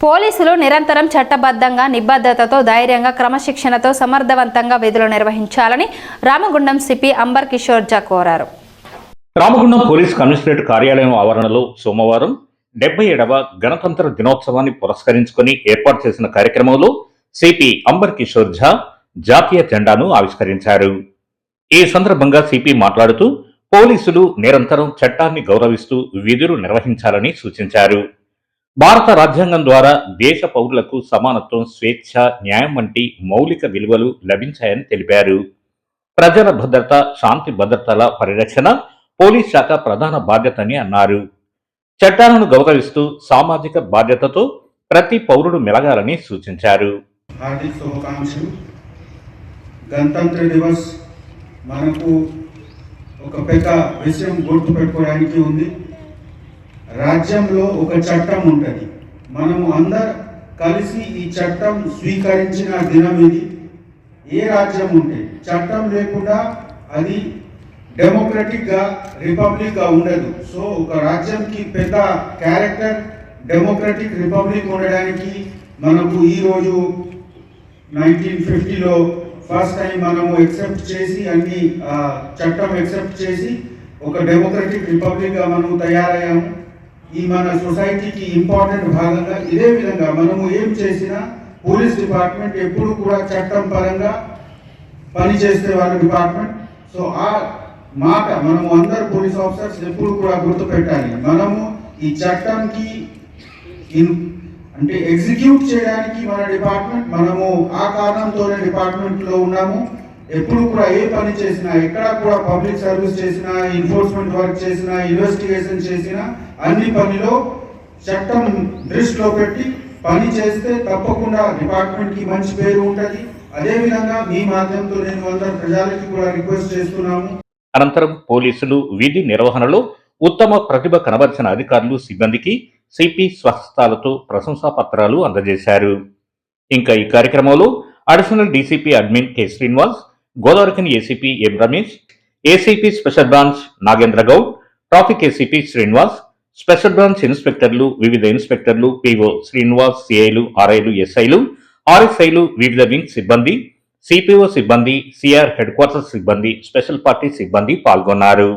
పోలీసులు నిరంతరం చట్టబద్ధంగా నిబద్ధతతో ధైర్యంగా క్రమశిక్షణతో సమర్థవంతంగా విధులు నిర్వహించాలని రామగుండం సిపి అంబర్ కిషోర్ జా కోరారు. రామగుండం పోలీస్ కమిషనరేట్ కార్యాలయం ఆవరణలో సోమవారం డెబ్బై ఏడవ గణతంత్ర దినోత్సవాన్ని పురస్కరించుకొని ఏర్పాటు చేసిన కార్యక్రమంలో సిపి అంబర్ కిషోర్ ఝా జాతీయ జెండాను ఆవిష్కరించారు. ఈ సందర్భంగా సిపి మాట్లాడుతూ పోలీసులు నిరంతరం చట్టాన్ని గౌరవిస్తూ విధులు నిర్వహించాలని సూచించారు. భారత రాజ్యాంగం ద్వారా దేశ పౌరులకు సమానత్వం స్వేచ్ఛ న్యాయం వంటి మౌలిక విలువలు లభించాయని తెలిపారు. ప్రజల భద్రత శాంతి భద్రతల పరిరక్షణ పోలీస్ శాఖ ప్రధాన బాధ్యత అని అన్నారు. చట్టాలను గౌరవిస్తూ సామాజిక బాధ్యతతో ప్రతి పౌరుడు మెలగాలని సూచించారు. గణతంత్ర దివస్ మనకు ఒక పెద్ద విషయం గుర్తుపెట్టుకోవడానికి ఉంది. రాజ్యంలో ఒక చట్టం ఉంటుంది. మనము అందరు కలిసి ఈ చట్టం స్వీకరించిన దినం ఇది. ఏ రాజ్యం ఉంటే చట్టం లేకుండా అది డెమోక్రటిక్గా రిపబ్లిక్గా ఉండదు. సో ఒక రాజ్యంకి పెద్ద క్యారెక్టర్ డెమోక్రటిక్ రిపబ్లిక్ ఉండడానికి మనకు ఈరోజు నైన్టీన్ ఫిఫ్టీలో ఫస్ట్ టైం మనము ఎక్సెప్ట్ చేసి అన్ని ఆ, చట్టం ఎక్సెప్ట్ చేసి ఒక డెమోక్రటిక్ రిపబ్లిక్గా మనము తయారయ్యాము. ఈ మన సొసైటీకి ఇంపార్టెంట్ భాగంగా ఇదే విధంగా మనము ఏం చేసినా పోలీస్ డిపార్ట్మెంట్ ఎప్పుడు కూడా చట్టం పరంగా పని చేసే వాళ్ళ డిపార్ట్మెంట్. సో ఆ మాట మనము అందరు పోలీస్ ఆఫీసర్స్ ఎప్పుడు కూడా గుర్తు పెట్టాలి మనము ఈ చట్టంకి అంటే ఎగ్జిక్యూట్ చేయడానికి మన డిపార్ట్మెంట్ మనము ఆ కారణంతోనే డిపార్ట్మెంట్లో ఉన్నాము. ఎప్పుడు కూడా ఏ పని చేసినా ఎక్కడ కూడా పబ్లిక్ సర్వీస్ చేసినా ఎన్ఫోర్స్మెంట్ వర్క్ చేసినా ఇన్వెస్టిగేషన్ చేసినా అన్ని పనిలో చట్టం దృష్టిలో పెట్టి పని చేస్తే తప్పకుండా డిపార్ట్మెంట్కి మంచి పేరు ఉంటుంది. అదే విధంగా మీ మాధ్యమంతో నేను అందరు ప్రజలకి కూడా రిక్వెస్ట్ చేస్తున్నాము. అనంతరం పోలీసులు విధి నిర్వహణలో ఉత్తమ ప్రతిభ కనబరిచిన అధికారులు సిబ్బందికి సిపి స్వస్థాలతో ప్రశంసా పత్రాలు అందజేశారు. ఇంకా ఈ కార్యక్రమంలో additional DCP admin K. Srinivas Godavarikhani ACP M Ramesh? ACP special branch Nagendra Goud. Traffic ACP Srinivas. Special branch ఇన్స్పెక్టర్లు వివిధ ఇన్స్పెక్టర్లు పిఓ శ్రీనివాస్ సిఐలు ఆర్ఐలు ఎస్ఐలు ఆర్ఎస్ఐలు వివిధ వింగ్ సిబ్బంది. సిపిఓ సిబ్బంది సిఆర్ హెడ్ క్వార్టర్స్ సిబ్బంది స్పెషల్ పార్టీ సిబ్బంది పాల్గొన్నారు.